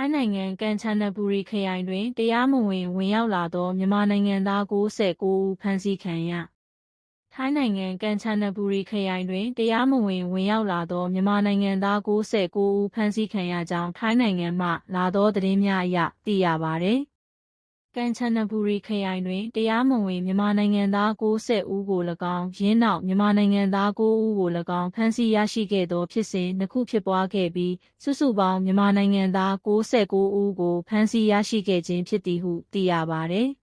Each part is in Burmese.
ထိုင်းနိုင်ငံကန်ချနဘူရီခရိုင်တွင် တရားမဝင် ဝင်ရောက်လာသော မြန်မာနိုင်ငံသား 69 ဦး ဖမ်းဆီးခံရထိုင်းနိုင်ငံကန်ချနဘူရီခရိုင်တွင် တရားမဝင် ဝင်ရောက်လာသော မြန်မာနိုင်ငံသား 69 ဦး ဖမ်းဆီးခံရကြောင်း ထိုင်းနိုင်ငံမှ လာသောသတင်းများအရ သိရပါသည်။ ကန်ချနဘူရီခရိုင်တွင်တရားမဝင်မြန်မာနိုင်ငံသား90ဦးကို၎င်း၊ယင်းနောက်မြန်မာနိုင်ငံသား9ဦးကို၎င်းဖမ်းဆီးရရှိခဲ့သောဖြစ်စဉ်နှစ်ခုဖြစ်ပွားခဲ့ပြီးစုစုပေါင်းမြန်မာနိုင်ငံသား69ဦးကိုဖမ်းဆီးရရှိခဲ့ခြင်းဖြစ်သည်ဟုသိရပါသည်။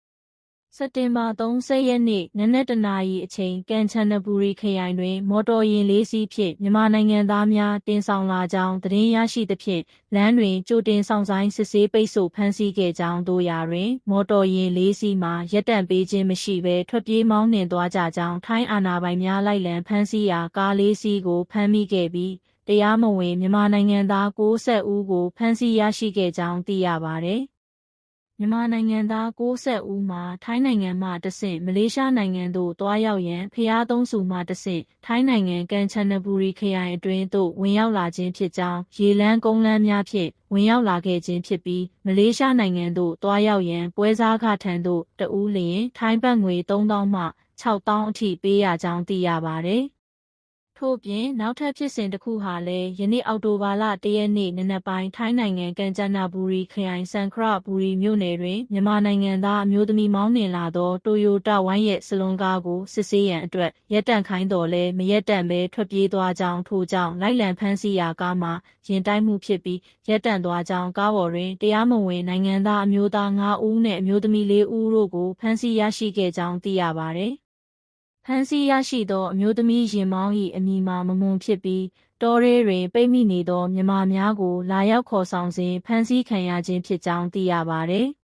စက်တင်ဘာ30ရက်နေ့နနက်တနာရီအချိန်ကန်ချနဘူရီခရိုင်တွင် မော်တော်ယာဉ်လေးစီးဖြင့်မြန်မာနိုင်ငံသားများတင်ဆောင်လာကြောင်းသတင်းရရှိသဖြင့်လမ်းတွင်ကြိုတင်ဆောင်ဆိုင်စစ်ဆေးပိတ်ဆို့ဖမ်းဆီးခဲ့ကြောင်းတို့ရာတွင် မော်တော်ယာဉ်လေးစီးမှာရပ်တန့်ပေးခြင်းမရှိဘဲထွက်ပြေးမောင်းနှင်သွားကြကြောင်းထိုင်းအာဏာပိုင်များလိုက်လံဖမ်းဆီးရာကားလေးစီးကိုဖမ်းမိခဲ့ပြီးတရားမဝင်မြန်မာနိုင်ငံသား60ဦးကိုဖမ်းဆီးရရှိခဲ့ကြောင်းသိရပါသည်။ မြန်မာနိုင်ငံသား90ဦးမှာထိုင်းနိုင်ငံမှတဆင့်မလေးရှားနိုင်ငံသို့သွားရောက်ရန်ဖျားသုံးဆူမှတဆင့်ထိုင်းနိုင်ငံကန်ချနဘူရီခရိုင်အတွင်းသို့ဝင်ရောက်လာခြင်းဖြစ်ကြောင်းရေလန်းကုန်းလမ်းများဖြင့်ဝင်ရောက်လာခဲ့ခြင်းဖြစ်ပြီးမလေးရှားနိုင်ငံသို့သွားရောက်ရန်ပွဲစားခထံသို့တဦးလျင်ထိုင်းဘတ်ငွေ3000မှ6000အထိပေးရကြောင်းသိရပါသည်။ ထို့ပြင်နောက်ထပ်ဖြစ်စဉ်တစ်ခုဟာလည်းယနေ့အောက်တိုဘာလ၁ရက်နေ့နံနက်ပိုင်းထိုင်းနိုင်ငံကန်ချနာဘူရီခရိုင်စန်ခရဘူရီမြို့နယ်တွင်မြန်မာနိုင်ငံသားအမျိုးသမီးမောင်းနှင်လာသောတိုယိုတာဝိုင်းရဲ့စလွန်ကားကိုစစ်ဆေးရန်အတွက်ရပ်တန့်ခိုင်းတော်လဲမရပ်တန့်ဘဲထွက်ပြေးသွားကြောင်းထို့ကြောင့်လိုက်လံဖမ်းဆီးရာကားမှာရင်တိုက်မှုဖြစ်ပြီးရပ်တန့်သွားကြောင်းကားပေါ်တွင်တရားမဝင်နိုင်ငံသားအမျိုးသား9ဦးနှင့်အမျိုးသမီး4ဦးတို့ကိုဖမ်းဆီးရရှိခဲ့ကြောင်းသိရပါသည် ဖမ်းဆီးရရှိသောအမျိုးသမီးရင်မောင်း၏အမည်မှာမမွန်ဖြစ်ပြီးတောရဲတွင်ပိတ်မိနေသောမြမများကိုလာရောက်ခေါ်ဆောင်စဉ်ဖမ်းဆီးခံရခြင်းဖြစ်ကြောင်းသိရပါသည်။